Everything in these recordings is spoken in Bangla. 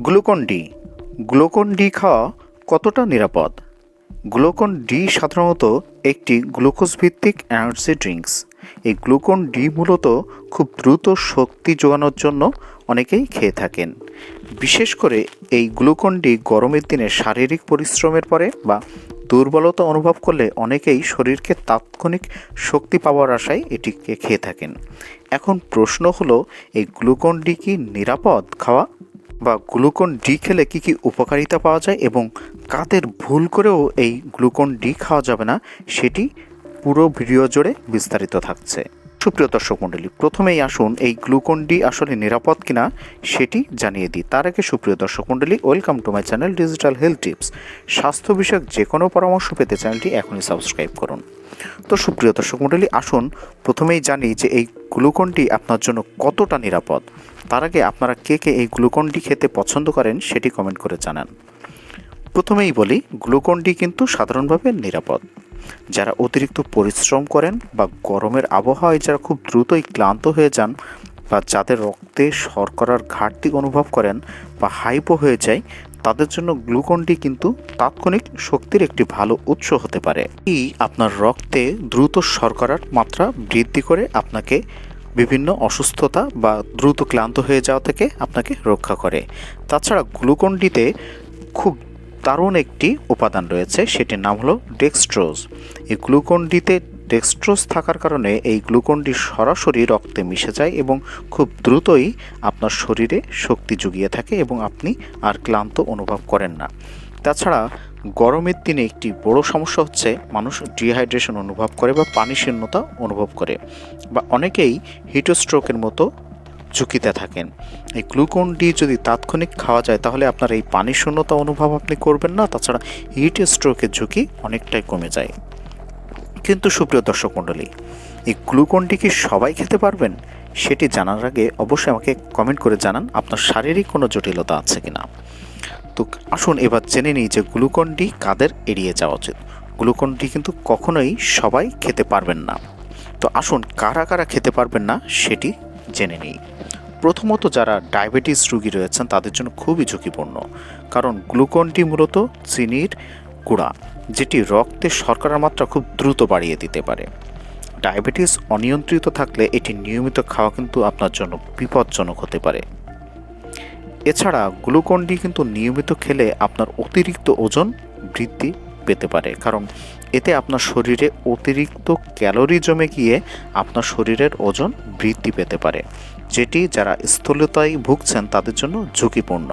Glucon D. গ্লুকন ডি খাওয়া কতটা নিরাপদ? গ্লুকন ডি সাধারণত একটি গ্লুকোজ ভিত্তিক এনার্জি ড্রিঙ্কস। এই গ্লুকন ডি মূলত খুব দ্রুত শক্তি যোগানোর জন্য অনেকেই খেয়ে থাকেন। বিশেষ করে এই গ্লুকন ডি গরমের দিনে শারীরিক পরিশ্রমের পরে বা দুর্বলতা অনুভব করলে অনেকেই শরীরকে তাৎক্ষণিক শক্তি পাওয়ার আশায় এটিকে খেয়ে থাকেন। এখন প্রশ্ন হলো, এই গ্লুকন ডি কি নিরাপদ খাওয়া? বা গ্লুকন ডি খেলে কী কী উপকারিতা পাওয়া যায় এবং কাদের ভুল করেও এই গ্লুকন ডি খাওয়া যাবে না, সেটি পুরো ভিডিও জুড়ে বিস্তারিত থাকছে। সুপ্রিয় দর্শক মণ্ডলী, প্রথমেই আসুন এই গ্লুকন ডি আসলে নিরাপদ কিনা সেটি জানিয়ে দিই। তার আগে সুপ্রিয় দর্শক মণ্ডলী, welcome to my channel digital health tips স্বাস্থ্য বিষয়ক যে কোনো পরামর্শ পেতে চ্যানেলটি এখনই সাবস্ক্রাইব করুন। তো সুপ্রিয় দর্শক মণ্ডলী, আসুন প্রথমেই জানি যে এই গ্লুকনটি আপনার জন্য কতটা নিরাপদ। তার আগে আপনারা কে কে এই গ্লুকন ডি খেতে পছন্দ করেন সেটি কমেন্ট করে জানান। প্রথমেই বলি, গ্লুকন ডি কিন্তু সাধারণভাবে নিরাপদ। যারা অতিরিক্ত পরিশ্রম করেন বা গরমের আবহাওয়ায় যারা খুব দ্রুতই ক্লান্ত হয়ে যান বা যাদের রক্তে শর্করার ঘাটতি অনুভব করেন বা হাইপো হয়ে যায়, তাদের জন্য গ্লুকন ডি কিন্তু তাৎক্ষণিক শক্তির একটি ভালো উৎস হতে পারে। এই আপনার রক্তে দ্রুত শর্করার মাত্রা বৃদ্ধি করে আপনাকে বিভিন্ন অসুস্থতা বা দ্রুত ক্লান্ত হয়ে যাওয়া থেকে আপনাকে রক্ষা করে। তাছাড়া গ্লুকন ডিতে খুব দারুণ একটি উপাদান রয়েছে, সেটির নাম হলো ডেক্সট্রোজ এই গ্লুকন ডিতে ডেক্সট্রোজ থাকার কারণে এই গ্লুকন ডি সরাসরি রক্তে মিশে যায় এবং খুব দ্রুতই আপনার শরীরে শক্তি জুগিয়ে থাকে এবং আপনি আর ক্লান্ত অনুভব করেন না। তাছাড়া গরমের দিনে একটি বড় সমস্যা হচ্ছে, মানুষ ডিহাইড্রেশন অনুভব করে বা পানি শূন্যতা অনুভব করে বা অনেকেই হিটোস্ট্রোকের মতো ঝুঁকিতে থাকেন। এই গ্লুকন ডি যদি তাৎক্ষণিক খাওয়া যায়, তাহলে আপনার এই পানি শূন্যতা অনুভব আপনি করবেন না। তাছাড়া হিট স্ট্রোকের ঝুঁকি অনেকটাই কমে যায়। কিন্তু সুপ্রিয় দর্শক মণ্ডলী, এই গ্লুকন ডি কি সবাই খেতে পারবেন? সেটি জানার আগে অবশ্যই আমাকে কমেন্ট করে জানান, আপনার শারীরিক কোনো জটিলতা আছে কি না তো আসুন এবার জেনে নিই যে গ্লুকন ডি কাদের এড়িয়ে যাওয়া উচিত। গ্লুকন ডি কিন্তু কখনোই সবাই খেতে পারবেন না। তো আসুন, কারা কারা খেতে পারবেন না, সেটি জেনে নিই। প্রথমত যারা ডায়াবেটিস রোগী রয়েছেন, তাদের জন্য খুবই ঝুঁকিপূর্ণ। কারণ গ্লুকনটি মূলত চিনির গুঁড়া, যেটি রক্তে শর্করার মাত্রা খুব দ্রুত বাড়িয়ে দিতে পারে। ডায়াবেটিস অনিয়ন্ত্রিত থাকলে এটি নিয়মিত খাওয়া কিন্তু আপনার জন্য বিপজ্জনক হতে পারে। এছাড়া গ্লুকন ডি কিন্তু নিয়মিত খেলে আপনার অতিরিক্ত ওজন বৃদ্ধি পেতে পারে। কারণ এতে আপনার শরীরে অতিরিক্ত ক্যালোরি জমে গিয়ে আপনার শরীরের ওজন বৃদ্ধি পেতে পারে, যেটি যারা স্থূলতায় ভুগছেন তাদের জন্য ঝুঁকিপূর্ণ।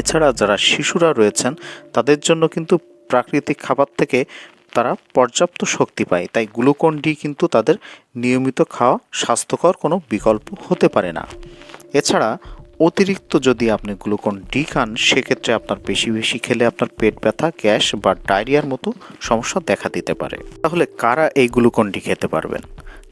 এছাড়া যারা শিশুরা রয়েছেন, তাদের জন্য কিন্তু প্রাকৃতিক খাবার থেকে তারা পর্যাপ্ত শক্তি পায়, তাই গ্লুকন ডি কিন্তু তাদের নিয়মিত খাওয়া স্বাস্থ্যকর কোনো বিকল্প হতে পারে না। এছাড়া অতিরিক্ত যদি আপনি গ্লুকন ডি খান, সেক্ষেত্রে আপনার বেশি বেশি খেলে আপনার পেট ব্যথা, গ্যাস বা ডায়রিয়ার মতো সমস্যা দেখা দিতে পারে। তাহলে কারা এই গ্লুকন ডি খেতে পারবেন?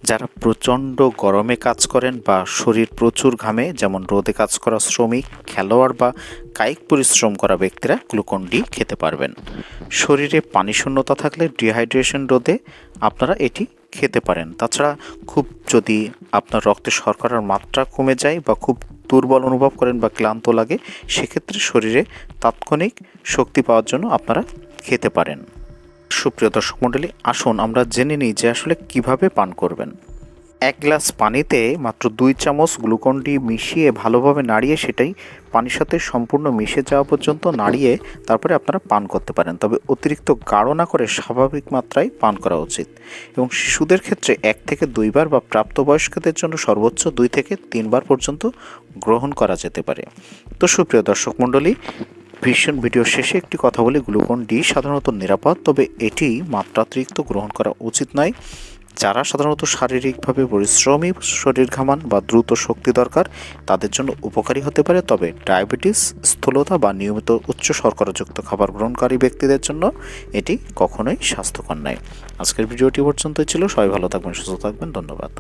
যারা প্রচণ্ড গরমে কাজ করেন বা শরীর প্রচুর ঘামে, যেমন রোদে কাজ করা শ্রমিক, খেলোয়াড় বা কায়িক পরিশ্রম করা ব্যক্তিরা গ্লুকন ডি খেতে পারবেন। শরীরে পানি শূন্যতা থাকলে ডিহাইড্রেশন রোধে আপনারা এটি খেতে পারেন। তাছাড়া খুব যদি আপনার রক্তে শর্করার মাত্রা কমে যায় বা খুব দুর্বল অনুভব করেন বা ক্লান্ত লাগে, সেক্ষেত্রে শরীরে তাৎক্ষণিক শক্তি পাওয়ার জন্য আপনারা খেতে পারেন। সুপ্রিয় দর্শক মণ্ডলী, আসুন আমরা জেনে নিই যে আসলে কীভাবে পান করবেন। এক গ্লাস পানিতে মাত্র দুই চামচ গ্লুকন ডি মিশিয়ে ভালোভাবে নাড়িয়ে সেটাই পানির সাথে সম্পূর্ণ মিশে যাওয়া পর্যন্ত নাড়িয়ে তারপরে আপনারা পান করতে পারেন। তবে অতিরিক্ত গাঢ় না করে স্বাভাবিক মাত্রায় পান করা উচিত। এবং শিশুদের ক্ষেত্রে এক থেকে দুইবার বা প্রাপ্তবয়স্কদের জন্য সর্বোচ্চ দুই থেকে তিনবার পর্যন্ত গ্রহণ করা যেতে পারে। তো সুপ্রিয় দর্শক মণ্ডলী, ভীষণ ভিডিও শেষে একটি কথা বলি, গ্লুকন ডি সাধারণত নিরাপদ, তবে এটি মাত্রাতিরিক্ত গ্রহণ করা উচিত নয়। যারা সাধারণত শারীরিকভাবে পরিশ্রমী, শরীর ঘামান বা দ্রুত শক্তি দরকার, তাদের জন্য উপকারী হতে পারে। তবে ডায়াবেটিস, স্থূলতা বা নিয়মিত উচ্চ শর্করাযুক্ত খাবার গ্রহণকারী ব্যক্তিদের জন্য এটি কখনোই স্বাস্থ্যকর নয়। আজকের ভিডিওটি পর্যন্তই ছিল। সবাই ভালো থাকবেন, সুস্থ থাকবেন। ধন্যবাদ।